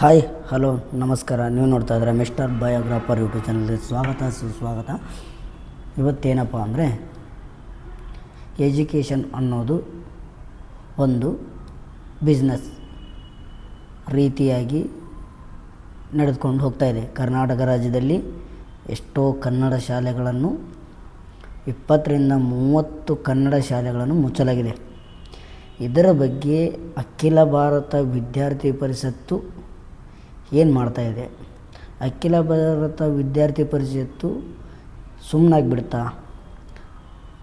Hi hello ನಮಸ್ಕಾರ. ನೀವು ನೋಡ್ತಾ ಇದ್ದೀರಾ ಮಿಸ್ಟರ್ ಬಯೋಗ್ರಾಫರ್ ಯೂಟ್ಯೂಬ್ ಚಾನಲ್ಗೆ ಸ್ವಾಗತ, ಸುಸ್ವಾಗತ. ಇವತ್ತೇನಪ್ಪ ಅಂದರೆ ಎಜುಕೇಷನ್ ಅನ್ನೋದು ಒಂದು ಬಿಸ್ನೆಸ್ ರೀತಿಯಾಗಿ ನಡೆದುಕೊಂಡು ಹೋಗ್ತಾ ಇದೆ. ಕರ್ನಾಟಕ ರಾಜ್ಯದಲ್ಲಿ ಎಷ್ಟೋ ಕನ್ನಡ ಶಾಲೆಗಳನ್ನು, ಇಪ್ಪತ್ತರಿಂದ ಮೂವತ್ತು ಕನ್ನಡ ಶಾಲೆಗಳನ್ನು ಮುಚ್ಚಲಾಗಿದೆ. ಇದರ ಬಗ್ಗೆ ಅಖಿಲ ಭಾರತ ವಿದ್ಯಾರ್ಥಿ ಪರಿಷತ್ತು ಏನು ಮಾಡ್ತಾ ಇದೆ? ಅಖಿಲ ಭಾರತ ವಿದ್ಯಾರ್ಥಿ ಪರಿಷತ್ತು ಸುಮ್ಮನಾಗ್ಬಿಡ್ತಾ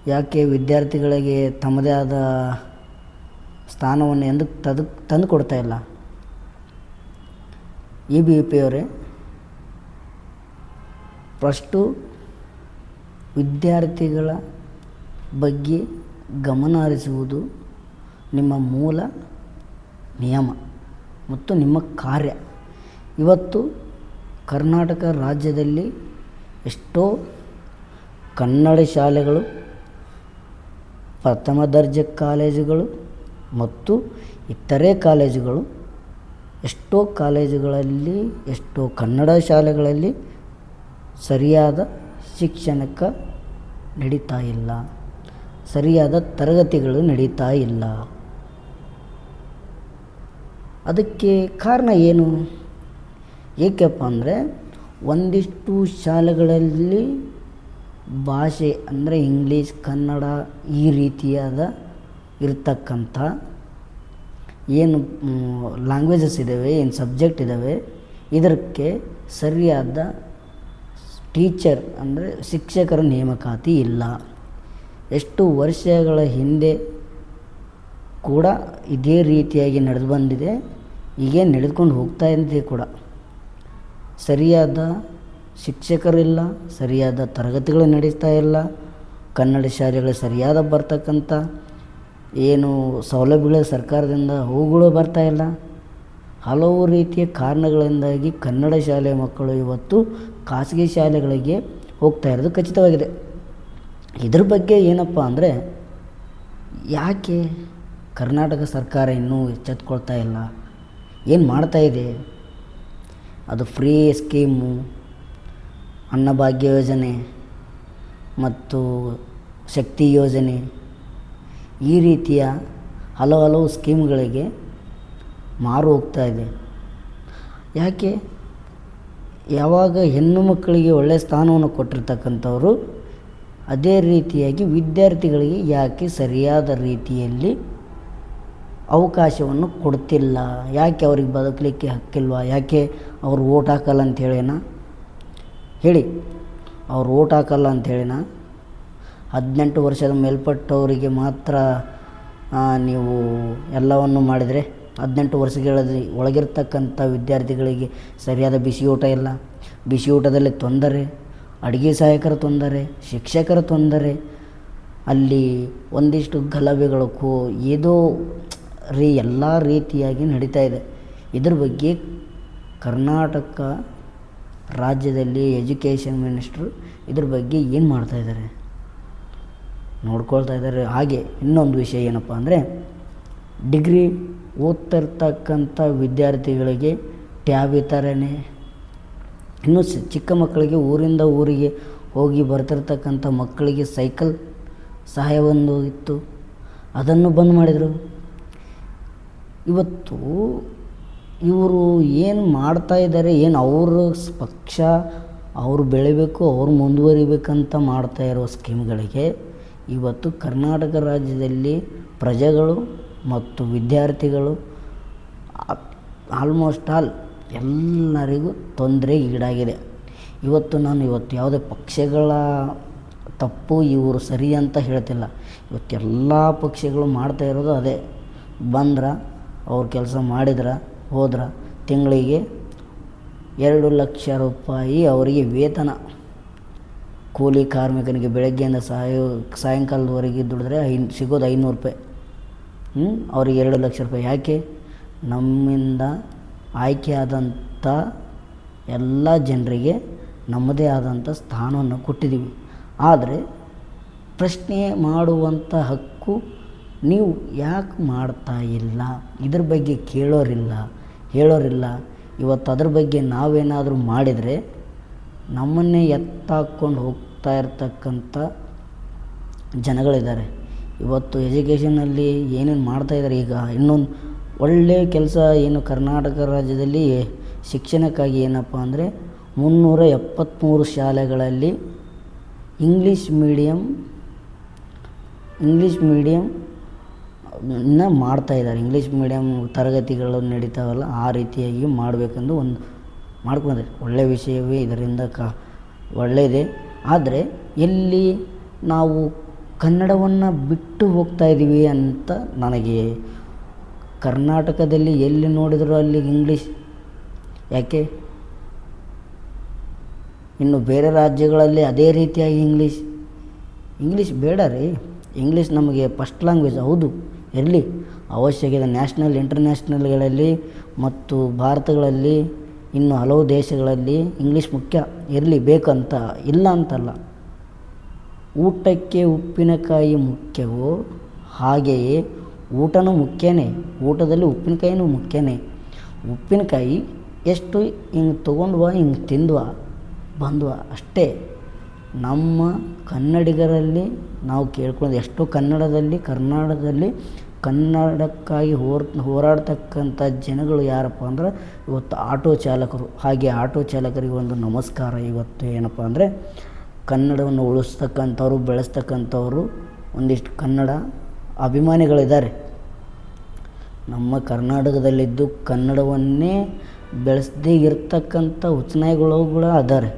ಯಾಕೆ ವಿದ್ಯಾರ್ಥಿಗಳಿಗೆ ತಮ್ಮದೇ ಆದ ಸ್ಥಾನವನ್ನು ಎಂದು ತದು, ತಂದು ಕೊಡ್ತಾ ಇಲ್ಲ? ಇ ಬಿ ಪಿ ಅವರೇ ಫಸ್ಟು ವಿದ್ಯಾರ್ಥಿಗಳ ಬಗ್ಗೆ ಗಮನ ಹರಿಸುವುದು ನಿಮ್ಮ ಮೂಲ ನಿಯಮ ಮತ್ತು ನಿಮ್ಮ ಕಾರ್ಯ. ಇವತ್ತು ಕರ್ನಾಟಕ ರಾಜ್ಯದಲ್ಲಿ ಎಷ್ಟೋ ಕನ್ನಡ ಶಾಲೆಗಳು, ಪ್ರಥಮ ದರ್ಜೆ ಕಾಲೇಜುಗಳು ಮತ್ತು ಇತರೆ ಕಾಲೇಜುಗಳು, ಎಷ್ಟೋ ಕಾಲೇಜುಗಳಲ್ಲಿ, ಎಷ್ಟೋ ಕನ್ನಡ ಶಾಲೆಗಳಲ್ಲಿ ಸರಿಯಾದ ಶಿಕ್ಷಣಕ್ಕೆ ನಡೀತಾ ಇಲ್ಲ, ಸರಿಯಾದ ತರಗತಿಗಳು ನಡೀತಾ ಇಲ್ಲ. ಅದಕ್ಕೆ ಕಾರಣ ಏನು? ಏಕಪ್ಪ ಅಂದರೆ ಒಂದಿಷ್ಟು ಶಾಲೆಗಳಲ್ಲಿ ಭಾಷೆ ಅಂದರೆ ಇಂಗ್ಲೀಷ್, ಕನ್ನಡ ಈ ರೀತಿಯಾದ ಇರತಕ್ಕಂಥ ಏನು ಲ್ಯಾಂಗ್ವೇಜಸ್ ಇದ್ದಾವೆ ಏನು ಸಬ್ಜೆಕ್ಟ್ ಇದ್ದಾವೆ ಇದಕ್ಕೆ ಸರಿಯಾದ ಟೀಚರ್ ಅಂದರೆ ಶಿಕ್ಷಕರ ನೇಮಕಾತಿ ಇಲ್ಲ. ಎಷ್ಟು ವರ್ಷಗಳ ಹಿಂದೆ ಕೂಡ ಇದೇ ರೀತಿಯಾಗಿ ನಡೆದು ಬಂದಿದೆ. ಹೀಗೆ ನಡೆದುಕೊಂಡು ಹೋಗ್ತಾ ಇದೆ ಕೂಡ. ಸರಿಯಾದ ಶಿಕ್ಷಕರಿಲ್ಲ, ಸರಿಯಾದ ತರಗತಿಗಳು ನಡೀತಾ ಇಲ್ಲ, ಕನ್ನಡ ಶಾಲೆಗಳು ಸರಿಯಾದ ಬರ್ತಕ್ಕಂಥ ಏನು ಸೌಲಭ್ಯಗಳು ಸರ್ಕಾರದಿಂದ ಬರ್ತಾ ಇಲ್ಲ. ಹಲವು ರೀತಿಯ ಕಾರಣಗಳಿಂದಾಗಿ ಕನ್ನಡ ಶಾಲೆಯ ಮಕ್ಕಳು ಇವತ್ತು ಖಾಸಗಿ ಶಾಲೆಗಳಿಗೆ ಹೋಗ್ತಾ ಇರೋದು ಖಚಿತವಾಗಿದೆ. ಇದ್ರ ಬಗ್ಗೆ ಏನಪ್ಪ ಅಂದರೆ, ಯಾಕೆ ಕರ್ನಾಟಕ ಸರ್ಕಾರ ಇನ್ನೂ ಎಚ್ಚೆತ್ಕೊಳ್ತಾ ಇಲ್ಲ? ಏನು ಮಾಡ್ತಾ ಇದೆ? ಅದು ಫ್ರೀ ಸ್ಕೀಮು, ಅನ್ನಭಾಗ್ಯ ಯೋಜನೆ ಮತ್ತು ಶಕ್ತಿ ಯೋಜನೆ. ಈ ರೀತಿಯ ಹಲವು ಹಲವು ಸ್ಕೀಮ್ಗಳಿಗೆ ಮಾರು ಹೋಗ್ತಾ ಇದೆ. ಯಾಕೆ? ಯಾವಾಗ ಹೆಣ್ಣು ಮಕ್ಕಳಿಗೆ ಒಳ್ಳೆಯ ಸ್ಥಾನವನ್ನು ಕೊಟ್ಟಿರ್ತಕ್ಕಂಥವ್ರು, ಅದೇ ರೀತಿಯಾಗಿ ವಿದ್ಯಾರ್ಥಿಗಳಿಗೆ ಯಾಕೆ ಸರಿಯಾದ ರೀತಿಯಲ್ಲಿ ಅವಕಾಶವನ್ನು ಕೊಡ್ತಿಲ್ಲ. ಯಾಕೆ ಅವ್ರಿಗೆ ಬದುಕಲಿಕ್ಕೆ ಹಕ್ಕಿಲ್ವಾ? ಯಾಕೆ ಅವ್ರು ಓಟ್ ಹಾಕಲ್ಲ ಅಂಥೇಳಿನ ಹೇಳಿ. ಅವ್ರು ಓಟ್ ಹಾಕಲ್ಲ ಅಂಥೇಳಿನ ಹದಿನೆಂಟು ವರ್ಷದ ಮೇಲ್ಪಟ್ಟವರಿಗೆ ಮಾತ್ರ ನೀವು ಎಲ್ಲವನ್ನು ಮಾಡಿದರೆ, ಹದಿನೆಂಟು ವರ್ಷಗಳ ಒಳಗಿರ್ತಕ್ಕಂಥ ವಿದ್ಯಾರ್ಥಿಗಳಿಗೆ ಸರಿಯಾದ ಬಿಸಿ ಊಟ ಇಲ್ಲ. ಬಿಸಿ ಊಟದಲ್ಲಿ ತೊಂದರೆ, ಅಡುಗೆ ಸಹಾಯಕರ ತೊಂದರೆ, ಶಿಕ್ಷಕರ ತೊಂದರೆ, ಅಲ್ಲಿ ಒಂದಿಷ್ಟು ಗಲಭೆಗಳು ಕೋ ಏದೋ ರೀ ಎಲ್ಲ ರೀತಿಯಾಗಿ ನಡೀತಾ ಇದೆ. ಇದ್ರ ಬಗ್ಗೆ ಕರ್ನಾಟಕ ರಾಜ್ಯದಲ್ಲಿ ಎಜುಕೇಷನ್ ಮಿನಿಸ್ಟ್ರು ಇದ್ರ ಬಗ್ಗೆ ಏನು ಮಾಡ್ತಾ ಇದ್ದಾರೆ ನೋಡ್ಕೊಳ್ತಾ ಇದ್ದಾರೆ ಹಾಗೆ ಇನ್ನೊಂದು ವಿಷಯ ಏನಪ್ಪ ಅಂದರೆ, ಡಿಗ್ರಿ ಓದ್ತಿರ್ತಕ್ಕಂಥ ವಿದ್ಯಾರ್ಥಿಗಳಿಗೆ ಟ್ಯಾಬ್ ವಿತರಣೆ, ಇನ್ನೂ ಚಿಕ್ಕ ಮಕ್ಕಳಿಗೆ ಊರಿಂದ ಊರಿಗೆ ಹೋಗಿ ಬರ್ತಿರ್ತಕ್ಕಂಥ ಮಕ್ಕಳಿಗೆ ಸೈಕಲ್ ಸಹಾಯವೊಂದು ಇತ್ತು. ಅದನ್ನು ಬಂದ್ ಮಾಡಿದರು. ಇವತ್ತು ಇವರು ಏನು ಮಾಡ್ತಾ ಇದ್ದಾರೆ ಏನು ಅವ್ರ ಪಕ್ಷ ಅವರು ಬೆಳಿಬೇಕು, ಅವ್ರು ಮುಂದುವರಿಬೇಕಂತ ಮಾಡ್ತಾ ಇರೋ ಸ್ಕೀಮ್ಗಳಿಗೆ ಇವತ್ತು ಕರ್ನಾಟಕ ರಾಜ್ಯದಲ್ಲಿ ಪ್ರಜೆಗಳು ಮತ್ತು ವಿದ್ಯಾರ್ಥಿಗಳು ಆಲ್ಮೋಸ್ಟ್ ಆಲ್ ಎಲ್ಲರಿಗೂ ತೊಂದರೆ ಈಡಾಗಿದೆ. ಇವತ್ತು ನಾನು ಇವತ್ತು ಯಾವುದೇ ಪಕ್ಷಗಳ ತಪ್ಪು ಇವರು ಸರಿ ಅಂತ ಹೇಳ್ತಿಲ್ಲ. ಇವತ್ತೆಲ್ಲ ಪಕ್ಷಗಳು ಮಾಡ್ತಾ ಇರೋದು ಅದೇ. ಬಂದ್ರೆ ಅವ್ರು ಕೆಲಸ ಮಾಡಿದ್ರೆ, ಹೋದ್ರೆ ತಿಂಗಳಿಗೆ ಎರಡು ಲಕ್ಷ ರೂಪಾಯಿ ಅವರಿಗೆ ವೇತನ. ಕೂಲಿ ಕಾರ್ಮಿಕನಿಗೆ ಬೆಳಗ್ಗೆಯಿಂದ ಸಾಯೋ, ಸಾಯಂಕಾಲದವರೆಗೆ ದುಡಿದ್ರೆ ಐ, ಸಿಗೋದು ಐನೂರು ರೂಪಾಯಿ. ಅವ್ರಿಗೆ ಎರಡು ಲಕ್ಷ ರೂಪಾಯಿ. ಯಾಕೆ? ನಮ್ಮಿಂದ ಆಯ್ಕೆಯಾದಂಥ ಎಲ್ಲ ಜನರಿಗೆ ನಮ್ಮದೇ ಆದಂಥ ಸ್ಥಾನವನ್ನು ಕೊಟ್ಟಿದ್ದೀವಿ. ಆದರೆ ಪ್ರಶ್ನೆ ಮಾಡುವಂಥ ಹಕ್ಕು ನೀವು ಯಾಕೆ ಮಾಡ್ತಾ ಇಲ್ಲ? ಇದ್ರ ಬಗ್ಗೆ ಕೇಳೋರಿಲ್ಲ, ಹೇಳೋರಿಲ್ಲ. ಇವತ್ತು ಅದ್ರ ಬಗ್ಗೆ ನಾವೇನಾದರೂ ಮಾಡಿದರೆ ನಮ್ಮನ್ನೇ ಎತ್ತಾಕೊಂಡು ಹೋಗ್ತಾ ಇರ್ತಕ್ಕಂಥ ಜನಗಳಿದ್ದಾರೆ. ಇವತ್ತು ಎಜುಕೇಷನಲ್ಲಿ ಏನೇನು ಮಾಡ್ತಾಯಿದ್ದಾರೆ ಈಗ? ಇನ್ನೊಂದು ಒಳ್ಳೆಯ ಕೆಲಸ ಏನು ಕರ್ನಾಟಕ ರಾಜ್ಯದಲ್ಲಿ ಶಿಕ್ಷಣಕ್ಕಾಗಿ ಏನಪ್ಪ ಅಂದರೆ ಮುನ್ನೂರ ಎಪ್ಪತ್ತ್ಮೂರು ಶಾಲೆಗಳಲ್ಲಿ ಇಂಗ್ಲೀಷ್ ಮೀಡಿಯಮ್ ಇಂಗ್ಲೀಷ್ ಮೀಡಿಯಮ್ ಮಾಡ್ತಾಯಿದ್ದಾರೆ ಇಂಗ್ಲೀಷ್ ಮೀಡಿಯಮ್ ತರಗತಿಗಳು ನಡೀತಾವಲ್ಲ, ಆ ರೀತಿಯಾಗಿ ಮಾಡಬೇಕೆಂದು ಒಂದು ಮಾಡ್ಕೊಂಡಿದ್ದಾರೆ ಒಳ್ಳೆಯ ವಿಷಯವೇ ಇದರಿಂದ ಕ ಒಳ್ಳೆಯದೇ. ಆದರೆ ಎಲ್ಲಿ ನಾವು ಕನ್ನಡವನ್ನು ಬಿಟ್ಟು ಹೋಗ್ತಾ ಇದ್ದೀವಿ ಅಂತ ನನಗೆ ಕರ್ನಾಟಕದಲ್ಲಿ ಎಲ್ಲಿ ನೋಡಿದರೂ ಅಲ್ಲಿ ಇಂಗ್ಲೀಷ್ ಯಾಕೆ? ಇನ್ನು ಬೇರೆ ರಾಜ್ಯಗಳಲ್ಲಿ ಅದೇ ರೀತಿಯಾಗಿ ಇಂಗ್ಲೀಷ್ ಇಂಗ್ಲೀಷ್ ಬೇಡ ರೀ. ಇಂಗ್ಲೀಷ್ ನಮಗೆ ಫಸ್ಟ್ ಲ್ಯಾಂಗ್ವೇಜ್ ಹೌದು. ಇರಲಿ. ಅವಶ್ಯಕತೆ ನ್ಯಾಷನಲ್ ಇಂಟರ್ನ್ಯಾಷನಲ್ಗಳಲ್ಲಿ ಮತ್ತು ಭಾರತಗಳಲ್ಲಿ, ಇನ್ನು ಹಲವು ದೇಶಗಳಲ್ಲಿ ಇಂಗ್ಲೀಷ್ ಮುಖ್ಯ. ಇರಲಿ, ಬೇಕಂತ, ಇಲ್ಲ ಅಂತಲ್ಲ. ಊಟಕ್ಕೆ ಉಪ್ಪಿನಕಾಯಿ ಮುಖ್ಯವೋ? ಹಾಗೆಯೇ, ಊಟನೂ ಮುಖ್ಯನೇ. ಊಟದಲ್ಲಿ ಉಪ್ಪಿನಕಾಯಿನೂ ಮುಖ್ಯನೇ. ಉಪ್ಪಿನಕಾಯಿ ಎಷ್ಟು ಹಿಂಗೆ ತೊಗೊಂಡ್ವಾ, ಹಿಂಗೆ ತಿಂದ್ವಾ, ಬಂದ್ವ ಅಷ್ಟೇ. ನಮ್ಮ ಕನ್ನಡಿಗರಲ್ಲಿ ನಾವು ಕೇಳ್ಕೊಳ್ಳೋದು ಎಷ್ಟೋ ಕನ್ನಡದಲ್ಲಿ, ಕರ್ನಾಟಕದಲ್ಲಿ ಕನ್ನಡಕ್ಕಾಗಿ ಹೋರ್ ಹೋರಾಡ್ತಕ್ಕಂಥ ಜನಗಳು ಯಾರಪ್ಪ ಅಂದ್ರೆ ಇವತ್ತು ಆಟೋ ಚಾಲಕರು. ಹಾಗೆ ಆಟೋ ಚಾಲಕರಿಗೆ ಒಂದು ನಮಸ್ಕಾರ ಇವತ್ತು ಏನಪ್ಪ ಅಂದರೆ ಕನ್ನಡವನ್ನು ಉಳಿಸ್ತಕ್ಕಂಥವ್ರು, ಬೆಳೆಸ್ತಕ್ಕಂಥವ್ರು, ಒಂದಿಷ್ಟು ಕನ್ನಡ ಅಭಿಮಾನಿಗಳಿದ್ದಾರೆ. ನಮ್ಮ ಕರ್ನಾಟಕದಲ್ಲಿದ್ದು ಕನ್ನಡವನ್ನೇ ಬೆಳೆಸದೇ ಇರ್ತಕ್ಕಂಥ ಕೂಡ ಅದಾರೆ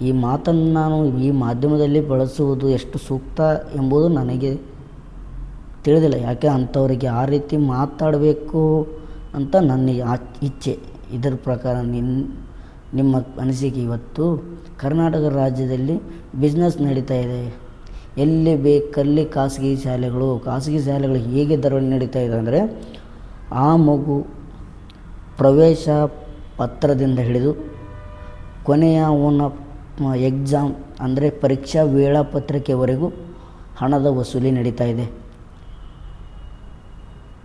ಈ ಮಾತನ್ನು ನಾನು ಈ ಮಾಧ್ಯಮದಲ್ಲಿ ಬಳಸುವುದು ಎಷ್ಟು ಸೂಕ್ತ ಎಂಬುದು ನನಗೆ ತಿಳಿದಿಲ್ಲ. ಯಾಕೆ ಅಂಥವ್ರಿಗೆ ಆ ರೀತಿ ಮಾತಾಡಬೇಕು ಅಂತ ನನ್ನ ಇಚ್ಛೆ. ಇದರ ಪ್ರಕಾರ ನಿನ್ನ ನಿಮ್ಮ ಅನಿಸಿಕೆ ಇವತ್ತು ಕರ್ನಾಟಕ ರಾಜ್ಯದಲ್ಲಿ ಬಿಸ್ನೆಸ್ ನಡೀತಾ ಇದೆ. ಎಲ್ಲಿ ಬೇಕಲ್ಲಿ ಖಾಸಗಿ ಶಾಲೆಗಳು ಖಾಸಗಿ ಶಾಲೆಗಳು ಹೇಗೆ ದರವಳಿ ನಡೀತಾ ಇದೆ ಅಂದರೆ ಆ ಮಗು ಪ್ರವೇಶ ಪತ್ರದಿಂದ ಹಿಡಿದು ಕೊನೆಯ ಓನ ಎಕ್ಸಾಮ್ ಅಂದರೆ ಪರೀಕ್ಷಾ ವೇಳಾಪತ್ರಿಕೆವರೆಗೂ ಹಣದ ವಸೂಲಿ ನಡೀತಾ ಇದೆ.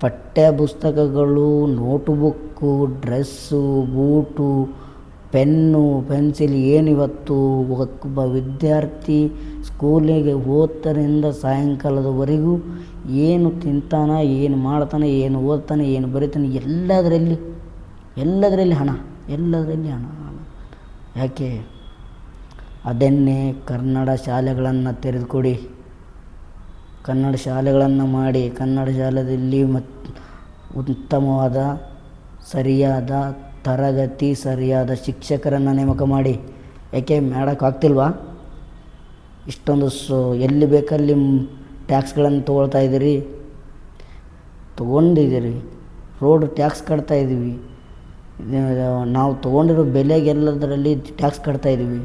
ಪಠ್ಯ ಪುಸ್ತಕಗಳು notebook, dress, boot, pen, pencil ಏನಿವತ್ತು. ಒಬ್ಬ ವಿದ್ಯಾರ್ಥಿ ಸ್ಕೂಲಿಗೆ ಓದ್ತರಿಂದ ಸಾಯಂಕಾಲದವರೆಗೂ ಏನು ತಿಂತಾನೆ, ಏನು ಮಾಡ್ತಾನೆ, ಏನು ಓದ್ತಾನೆ, ಏನು ಬರೀತಾನೆ, ಎಲ್ಲದರಲ್ಲಿ ಎಲ್ಲದರಲ್ಲಿ ಹಣ ಎಲ್ಲದರಲ್ಲಿ ಹಣ ಹಣ. ಯಾಕೆ? ಅದನ್ನೇ ಕನ್ನಡ ಶಾಲೆಗಳನ್ನು ತೆರೆದುಕೊಡಿ. ಕನ್ನಡ ಶಾಲೆಗಳನ್ನು ಮಾಡಿ ಕನ್ನಡ ಶಾಲೆಯಲ್ಲಿ ಮತ್ತು ಉತ್ತಮವಾದ, ಸರಿಯಾದ ತರಗತಿ, ಸರಿಯಾದ ಶಿಕ್ಷಕರನ್ನು ನೇಮಕ ಮಾಡಿ. ಯಾಕೆ ಮಾಡೋಕ್ಕಾಗ್ತಿಲ್ವಾ ಇಷ್ಟೊಂದು ಸೊ ಎಲ್ಲಿ ಬೇಕಲ್ಲಿ ಟ್ಯಾಕ್ಸ್ಗಳನ್ನು ತೊಗೊಳ್ತಾ ಇದ್ದೀರಿ? ತೊಗೊಂಡಿದ್ದೀರಿ. ರೋಡ್ ಟ್ಯಾಕ್ಸ್ ಕಟ್ತಾ ಇದ್ದೀವಿ. ನಾವು ತೊಗೊಂಡಿರೋ ಬೆಲೆಗೆಲ್ಲದರಲ್ಲಿ ಟ್ಯಾಕ್ಸ್ ಕಟ್ತಾ ಇದ್ದೀವಿ.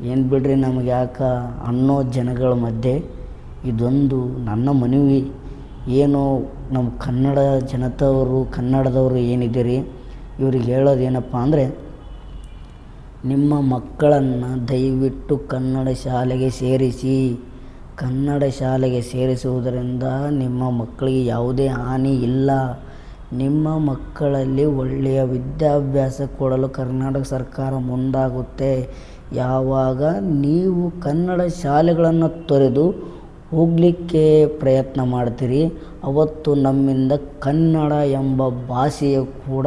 ಏನು ಬಿಡ್ರಿ ನಮಗೆ ಯಾಕೆ ಅನ್ನೋ ಜನಗಳ ಮಧ್ಯೆ ಇದೊಂದು ನನ್ನ ಮನವಿ. ಏನು ನಮ್ಮ ಕನ್ನಡ ಜನತವರು, ಕನ್ನಡದವರು ಏನಿದ್ದೀರಿ, ಇವ್ರಿಗೆ ಹೇಳೋದು ಏನಪ್ಪ ಅಂದರೆ, ನಿಮ್ಮ ಮಕ್ಕಳನ್ನು ದಯವಿಟ್ಟು ಕನ್ನಡ ಶಾಲೆಗೆ ಸೇರಿಸಿ. ಕನ್ನಡ ಶಾಲೆಗೆ ಸೇರಿಸುವುದರಿಂದ ನಿಮ್ಮ ಮಕ್ಕಳಿಗೆ ಯಾವುದೇ ಹಾನಿ ಇಲ್ಲ. ನಿಮ್ಮ ಮಕ್ಕಳಲ್ಲಿ ಒಳ್ಳೆಯ ವಿದ್ಯಾಭ್ಯಾಸ ಕೊಡಲು ಕರ್ನಾಟಕ ಸರ್ಕಾರ ಮುಂದಾಗುತ್ತೆ. ಯಾವಾಗ ನೀವು ಕನ್ನಡ ಶಾಲೆಗಳನ್ನು ತೊರೆದು ಹೋಗಲಿಕ್ಕೆ ಪ್ರಯತ್ನ ಮಾಡ್ತೀರಿ, ಅವತ್ತು ನಮ್ಮಿಂದ ಕನ್ನಡ ಎಂಬ ಭಾಷೆಯ ಕೂಡ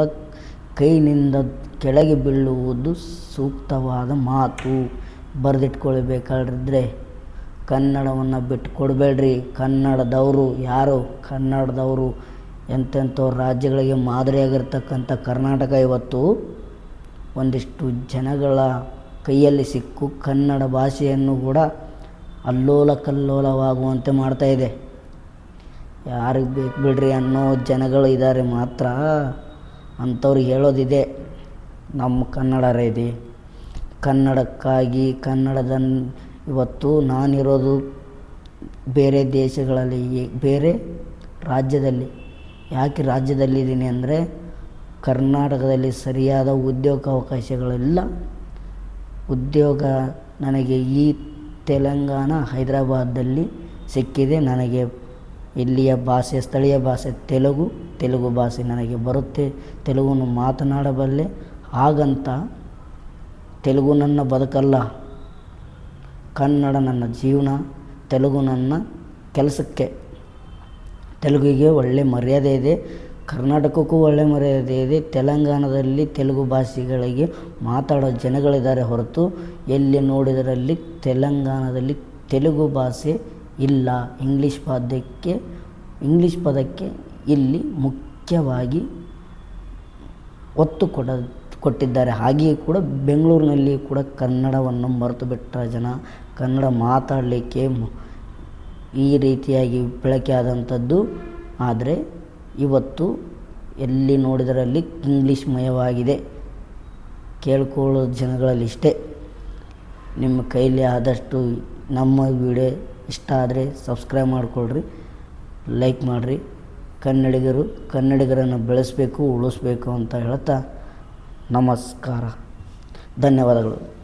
ಕೈನಿಂದ ಕೆಳಗೆ ಬೀಳುವುದು ಸೂಕ್ತವಾದ ಮಾತು. ಬರೆದಿಟ್ಕೊಳ್ಬೇಕಾದ್ರೆ ಕನ್ನಡವನ್ನು ಬಿಟ್ಟು ಕೊಡಬೇಡ್ರಿ ಕನ್ನಡದವರು ಯಾರು? ಕನ್ನಡದವರು ಎಂತೆಂಥ ರಾಜ್ಯಗಳಿಗೆ ಮಾದರಿಯಾಗಿರ್ತಕ್ಕಂಥ ಕರ್ನಾಟಕ ಇವತ್ತು ಒಂದಿಷ್ಟು ಜನಗಳ ಕೈಯಲ್ಲಿ ಸಿಕ್ಕು ಕನ್ನಡ ಭಾಷೆಯನ್ನು ಕೂಡ ಅಲ್ಲೋಲ ಕಲ್ಲೋಲವಾಗುವಂತೆ ಮಾಡ್ತಾಯಿದೆ ಯಾರಿಗೆ ಬೇಕು ಬಿಡ್ರಿ ಅನ್ನೋ ಜನಗಳು ಇದ್ದಾರೆ ಮಾತ್ರ. ಅಂಥವ್ರಿಗೆ ಹೇಳೋದಿದೆ, ನಮ್ಮ ಕನ್ನಡ ಇದೆ. ಕನ್ನಡಕ್ಕಾಗಿ ಕನ್ನಡದ ಇವತ್ತು ನಾನಿರೋದು ಬೇರೆ ದೇಶಗಳಲ್ಲಿ, ಬೇರೆ ರಾಜ್ಯದಲ್ಲಿ. ಯಾಕೆ ರಾಜ್ಯದಲ್ಲಿದ್ದೀನಿ ಅಂದರೆ, ಕರ್ನಾಟಕದಲ್ಲಿ ಸರಿಯಾದ ಉದ್ಯೋಗಾವಕಾಶಗಳಿಲ್ಲ ಉದ್ಯೋಗ ನನಗೆ ಈ ತೆಲಂಗಾಣ ಹೈದರಾಬಾದಲ್ಲಿ ಸಿಕ್ಕಿದೆ. ನನಗೆ ಇಲ್ಲಿಯ ಭಾಷೆ, ಸ್ಥಳೀಯ ಭಾಷೆ ತೆಲುಗು ತೆಲುಗು ಭಾಷೆ ನನಗೆ ಬರುತ್ತೆ. ತೆಲುಗನ್ನು ಮಾತನಾಡಬಲ್ಲೆ. ಹಾಗಂತ ತೆಲುಗು ನನ್ನ ಬದುಕಲ್ಲ. ಕನ್ನಡ ನನ್ನ ಜೀವನ, ತೆಲುಗು ನನ್ನ ಕೆಲಸಕ್ಕೆ. ತೆಲುಗಿಗೆ ಒಳ್ಳೆ ಮರ್ಯಾದೆ ಇದೆ. ಕರ್ನಾಟಕಕ್ಕೂ ಒಳ್ಳೆ ಮರ್ಯಾದೆ ಇದೆ. ತೆಲಂಗಾಣದಲ್ಲಿ ತೆಲುಗು ಭಾಷೆಗಳಿಗೆ ಮಾತಾಡೋ ಜನಗಳಿದ್ದಾರೆ ಹೊರತು ಎಲ್ಲಿ ನೋಡಿದರಲ್ಲಿ ತೆಲಂಗಾಣದಲ್ಲಿ ತೆಲುಗು ಭಾಷೆ ಇಲ್ಲ. ಇಂಗ್ಲೀಷ್ ಪದಕ್ಕೆ ಇಂಗ್ಲೀಷ್ ಪದಕ್ಕೆ ಇಲ್ಲಿ ಮುಖ್ಯವಾಗಿ ಒತ್ತು ಕೊಡ, ಕೊಟ್ಟಿದ್ದಾರೆ. ಹಾಗೆಯೇ ಕೂಡ ಬೆಂಗಳೂರಿನಲ್ಲಿ ಕೂಡ ಕನ್ನಡವನ್ನು ಮರೆತು ಬಿಟ್ಟ ಜನ ಕನ್ನಡ ಮಾತಾಡಲಿಕ್ಕೆ ಈ ರೀತಿಯಾಗಿ ಬಳಕೆ ಆದಂಥದ್ದು. ಆದರೆ ಇವತ್ತು ಎಲ್ಲಿ ನೋಡಿದರಲ್ಲಿ ಇಂಗ್ಲೀಷ್ ಮಯವಾಗಿದೆ ಕೇಳ್ಕೊಳ್ಳೋ ಜನಗಳಲ್ಲಿ ಇಷ್ಟೇ ನಿಮ್ಮ ಕೈಲಿ ಆದಷ್ಟು ನಮ್ಮ ವಿಡಿಯೋ ಇಷ್ಟ ಆದರೆ ಸಬ್ಸ್ಕ್ರೈಬ್ ಮಾಡಿಕೊಳ್ರಿ, ಲೈಕ್ ಮಾಡಿರಿ. ಕನ್ನಡಿಗರು ಕನ್ನಡಿಗರನ್ನು ಬೆಳೆಸಬೇಕು, ಉಳಿಸ್ಬೇಕು ಅಂತ ಹೇಳ್ತಾ ನಮಸ್ಕಾರ. ಧನ್ಯವಾದಗಳು.